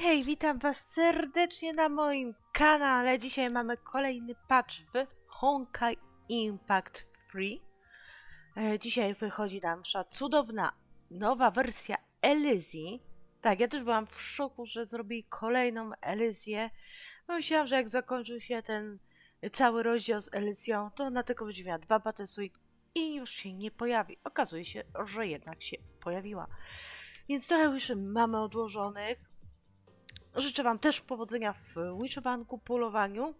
Hej, witam was serdecznie na moim kanale. Dzisiaj mamy kolejny patch w Honkai Impact Free. E, Dzisiaj wychodzi nam cudowna nowa wersja Elizji. Tak, ja też byłam w szoku, że zrobili kolejną Elizję. No, Myślałam, że jak zakończył się ten cały rozdział z Elizją, to ona tylko będzie miała dwa Battle i już się nie pojawi. Okazuje się, że jednak się pojawiła. Więc trochę już mamy odłożonych. Życzę Wam też powodzenia w wishowanku, polowaniu.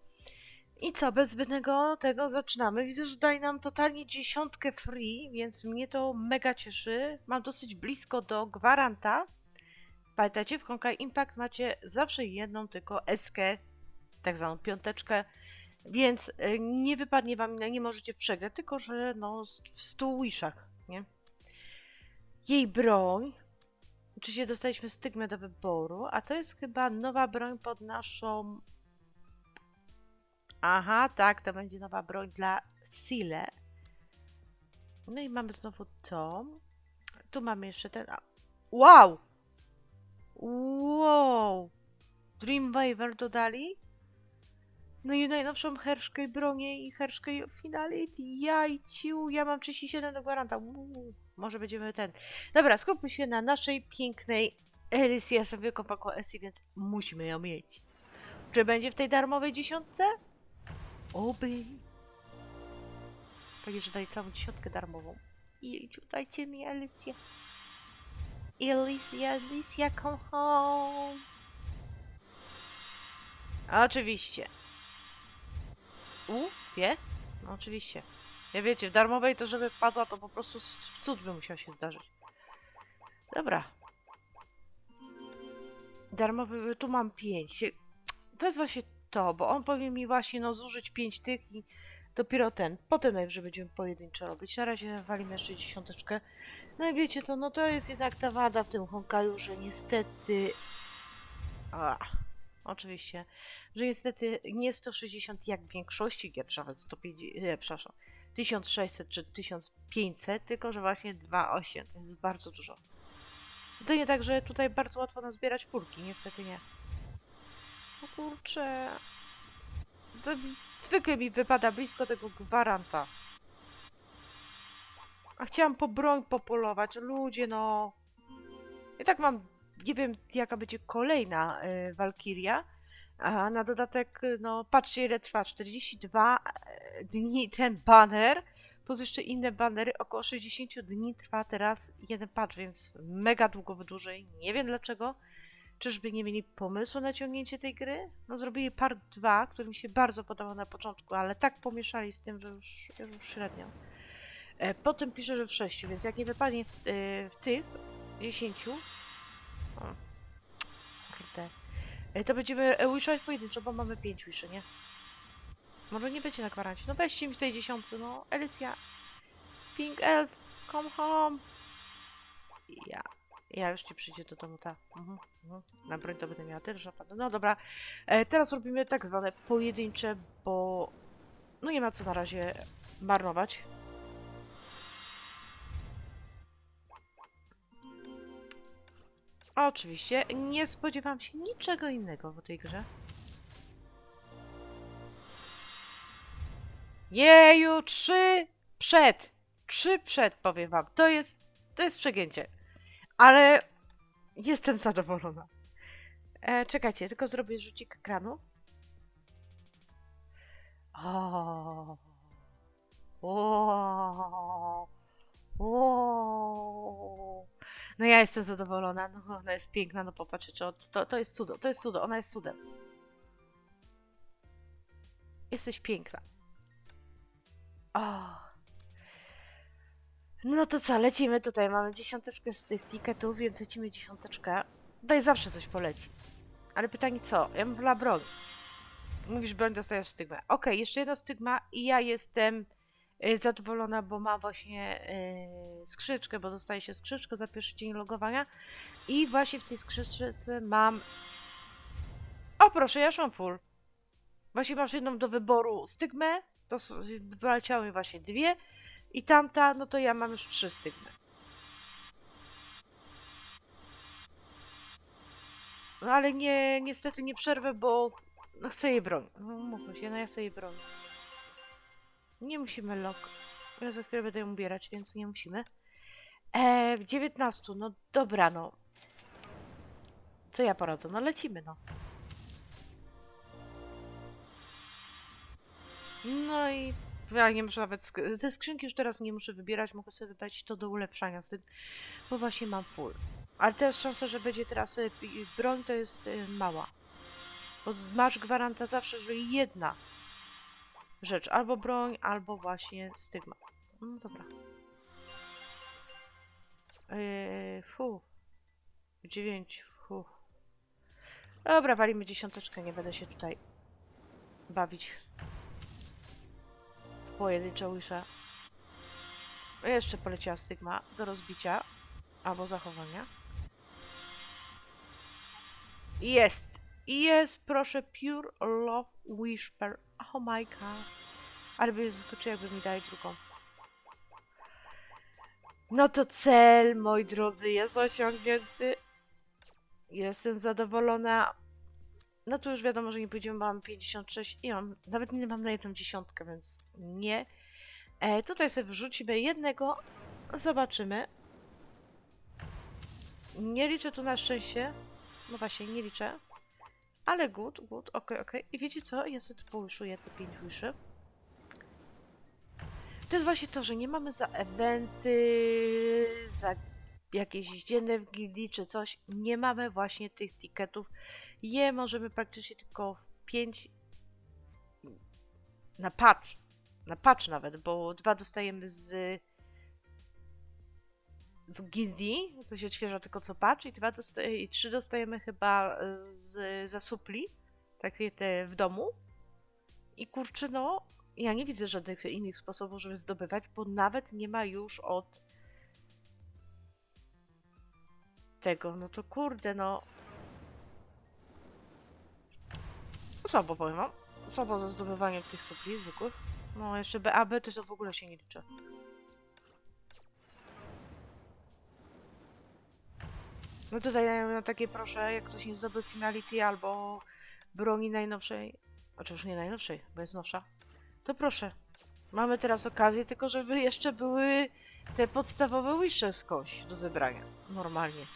I co, bez zbędnego tego zaczynamy. Widzę, że dali nam totalnie dziesiątkę free, więc mnie to mega cieszy. Mam dosyć blisko do gwaranta. Pamiętajcie, w Honkai Impact macie zawsze jedną tylko eskę, tak zwaną piąteczkę, więc y, nie wypadnie Wam, nie możecie przegrać, tylko że no w 100 wishach, nie? Jej broń Oczywiście dostaliśmy stygmę do wyboru, a to jest chyba nowa broń pod naszą... Aha, tak, to będzie nowa broń dla Sile. No i mamy znowu to. Tu mamy jeszcze ten... Wow! Wow! Dreamweaver dodali? No i najnowszą herszkę bronię i herszkę Finality. Jajciu, ja mam 37 do gwaranta. Uuu, może będziemy ten... Dobra, skupmy się na naszej pięknej Elis. Ja jestem wielką paką Esji, więc musimy ją mieć. Czy będzie w tej darmowej dziesiątce? Oby. Pewnie, że dali całą dziesiątkę darmową. Jejciu, dajcie mi Elisję. Elisja, Elisja, come home. Oczywiście. U? Wie? No oczywiście. Ja wiecie, w darmowej to żeby wpadła, to po prostu cud by musiał się zdarzyć. Dobra. Darmowy, tu mam pięć. To jest właśnie to, bo on powie mi właśnie, no zużyć pięć tych i dopiero ten. Potem najwyżej będziemy pojedynczo robić. Na razie walimy jeszcze dziesiąteczkę. No i wiecie co, no to jest jednak ta wada w tym Honkaju, że niestety... A, oczywiście że niestety nie 160 jak w większości gier, czy nawet 150, nie, przepraszam, 1600 czy 1500, tylko że właśnie 2,8 to jest bardzo dużo. To nie tak, że tutaj bardzo łatwo nazbierać pulki, niestety nie. O kurczę. To zwykle mi wypada blisko tego gwaranta. A chciałam po broń popolować. Ludzie, no. I tak mam, nie wiem jaka będzie kolejna y, Walkiria, a na dodatek, no patrzcie ile trwa, 42 dni ten banner, plus jeszcze inne banery, około 60 dni trwa teraz jeden patch, więc mega długo wydłużej, nie wiem dlaczego. Czyżby nie mieli pomysłu na ciągnięcie tej gry? No zrobili part 2, który mi się bardzo podobał na początku, ale tak pomieszali z tym, że już, już średnio. E, potem pisze, że w 6, więc jak nie wypadnie w, e, w tych 10, o, kurde, E, To będziemy e, pojedynczo, bo mamy 5 wiszy, nie? Może nie będzie na gwarancie. No weźcie mi w tej dziesiątce, no. Alicia. Pink Elf, come home. Ja. Ja już nie przyjdzie do domu, ta. Mhm, mhm. Na broń to będę miała też żapa. No dobra. E, teraz robimy tak zwane pojedyncze, bo... No nie ma co na razie marnować. Oczywiście, nie spodziewam się niczego innego w tej grze. Jeju, trzy przed. Trzy przed, powiem wam. To jest, to jest przegięcie. Ale jestem zadowolona. E, czekajcie, tylko zrobię rzucik ekranu. O. O. O. No ja jestem zadowolona, no ona jest piękna, no popatrzcie, to, to jest cudo, to jest cudo, ona jest cudem. Jesteś piękna. O. No to co, lecimy tutaj, mamy dziesiąteczkę z tych ticketów, więc lecimy dziesiąteczkę. Tutaj zawsze coś poleci. Ale pytanie co? Ja bym wolała broń. Mówisz, broń dostajesz stygmę. Okej, jeszcze jedna stygma i ja jestem zadowolona, bo mam właśnie y, skrzyczkę, bo dostaje się skrzyczkę za pierwszy dzień logowania i właśnie w tej skrzyczce mam o proszę, ja już mam full właśnie masz jedną do wyboru stygmę to wyleciały mi właśnie dwie i tamta, no to ja mam już trzy stygmy No ale nie, niestety nie przerwę, bo no, chcę jej broń. No mówmy się, no ja chcę jej broń. Nie musimy lok. Ja za chwilę będę ją ubierać, więc nie musimy. E, w 19, no dobra, no. Co ja poradzę? No lecimy, no. No i ja nie muszę nawet sk- ze skrzynki już teraz nie muszę wybierać, mogę sobie wybrać to do ulepszania z tym, bo właśnie mam full. Ale też szansa, że będzie teraz pi- broń to jest y, mała. Bo masz gwaranta zawsze, że jedna rzecz, albo broń, albo właśnie stygma. No dobra. Yy, fu. Dziewięć. Fu. Dobra, walimy dziesiąteczkę, nie będę się tutaj bawić w pojedyncze łysze. Jeszcze poleciała stygma do rozbicia albo zachowania. Jest! Jest, proszę, Pure Love Whisper. Oh my god. Ale by zaskoczył, jakby mi dali drugą. No to cel, moi drodzy, jest osiągnięty. Jestem zadowolona. No to już wiadomo, że nie pójdziemy, mam 56 i mam, nawet nie mam na jedną dziesiątkę, więc nie. E, tutaj sobie wrzucimy jednego. Zobaczymy. Nie liczę tu na szczęście. No właśnie, nie liczę. Ale good, good, okej, okej. I wiecie co? Ja sobie połyszuję te 5 łyszy. To jest właśnie to, że nie mamy za eventy, za jakieś dzienne w gildii czy coś. Nie mamy właśnie tych tiketów. Je możemy praktycznie tylko 5 na patch. Na patch nawet, bo dwa dostajemy z z gildii, to się odświeża tylko co patch i dwa dosta- i trzy dostajemy chyba z, za supli, takie te w domu. I kurczę, no, ja nie widzę żadnych innych sposobów, żeby zdobywać, bo nawet nie ma już od tego, no to kurde, no. Słabo powiem wam. Słabo za zdobywaniem tych supli zwykłych. No, jeszcze BAB to, to w ogóle się nie liczy. No tutaj na takie proszę, jak ktoś nie zdobył Finality albo broni najnowszej, znaczy już nie najnowszej, bo jest nowsza, to proszę. Mamy teraz okazję, tylko żeby jeszcze były te podstawowe wisze skądś do zebrania. Normalnie.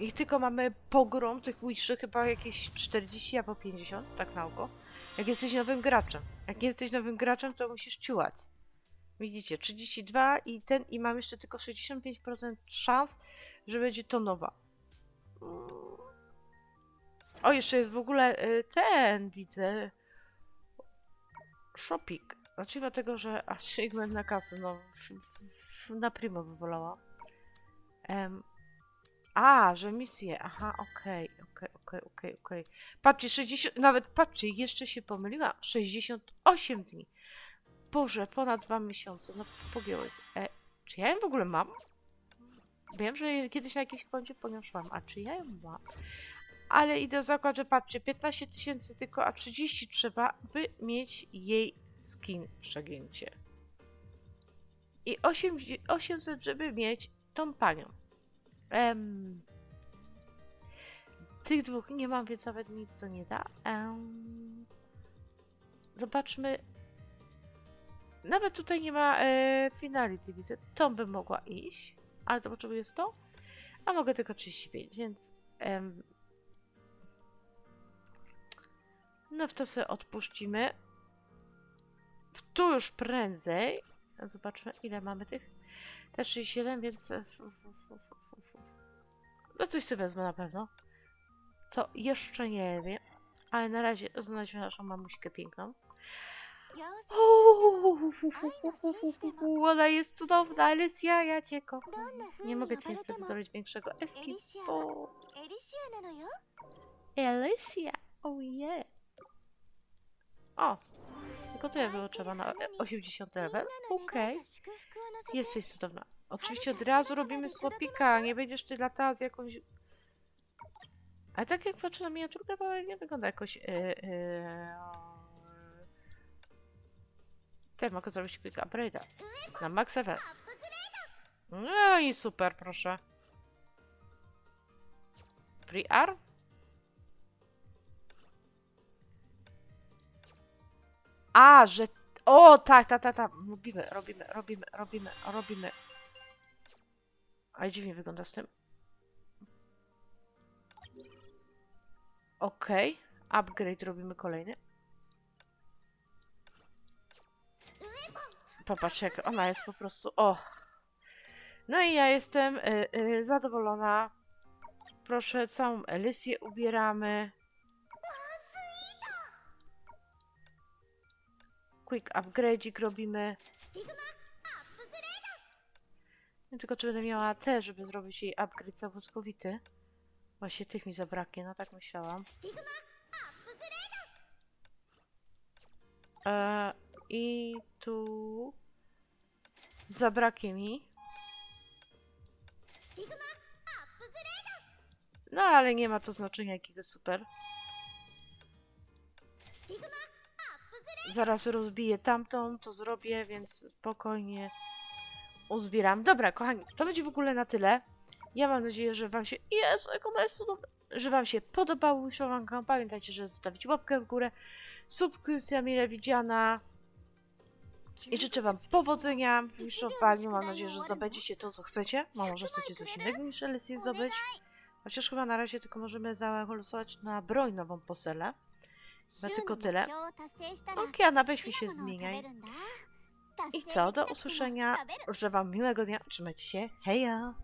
Ich tylko mamy pogrom tych wiszy, chyba jakieś 40 albo 50, tak na oko. Jak jesteś nowym graczem. Jak jesteś nowym graczem, to musisz ciułać. Widzicie, 32 i ten i mam jeszcze tylko 65% szans, że będzie to nowa. O, jeszcze jest w ogóle y, ten, widzę. Shopping. Znaczy dlatego, że aż segment na kasę, no na primo by wolała. Em, a, że misje. Aha, okej, okej, okej, okej, okej. Patrzcie, 60, nawet patrzcie, jeszcze się pomyliłam. 68 dni. Boże, ponad dwa miesiące. No pogięły. E, czy ja ją w ogóle mam? Wiem, że kiedyś na jakimś koncie poniosłam. A czy ja ją mam? Ale idę zakład, że patrzcie, 15 tysięcy tylko, a 30 trzeba, by mieć jej skin przegięcie. I 8, 800, żeby mieć tą panią. Em, tych dwóch nie mam, więc nawet nic to nie da. Em, zobaczmy. Nawet tutaj nie ma e, finality, widzę. Tą bym mogła iść, ale to potrzebuję 100, a mogę tylko 35, więc em, no w to sobie odpuścimy. W tu już prędzej. Zobaczmy, ile mamy tych. Te 37, więc e, no coś sobie wezmę na pewno. Co jeszcze nie wiem. Ale na razie znaleźliśmy naszą mamuśkę piękną. Uuu, ona jest cudowna, Alicja, ja cię kocham. Nie mogę ci niestety zrobić większego eskipu. Alicja, oh ojej. O, tylko tyle było trzeba na 80 level. Okej, okay. jesteś cudowna. Oczywiście od razu robimy słopika, nie będziesz ty latała z jakąś... Ale tak jak patrzę na miniaturkę, to nie wygląda jakoś... Yy, yy... Tutaj mogę zrobić quick upgrade'a. Na max level. No i super, proszę. Free arm? A, że... O, tak, tak, tak, tak. Robimy, robimy, robimy, robimy, robimy. Ale dziwnie wygląda z tym. Okej. Upgrade robimy kolejny. Popatrz, jak ona jest po prostu. O! No i ja jestem y, y, zadowolona. Proszę, całą Elisję ubieramy. Quick upgrade'ik robimy. Nie tylko czy będę miała te, żeby zrobić jej upgrade całkowity. Właśnie tych mi zabraknie, no tak myślałam. E, I tu zabraknie mi. No ale nie ma to znaczenia jakiego super. Zaraz rozbiję tamtą, to zrobię, więc spokojnie uzbieram. Dobra, kochani, to będzie w ogóle na tyle. Ja mam nadzieję, że wam się... Jezu, jak ona jest cudowna! Że wam się podobał wiszowanka. Pamiętajcie, że zostawić łapkę w górę. Subskrypcja mile widziana. I życzę wam powodzenia w wiszowaniu. Mam nadzieję, że zdobędziecie to, co chcecie. No, może chcecie coś innego niż LSI zdobyć. Chociaż chyba na razie tylko możemy zagłosować na broń nową poselę. Na tylko tyle. Okiana, weź mi się zmieniaj. I co, do usłyszenia. Życzę wam miłego dnia. Trzymajcie się. Heja!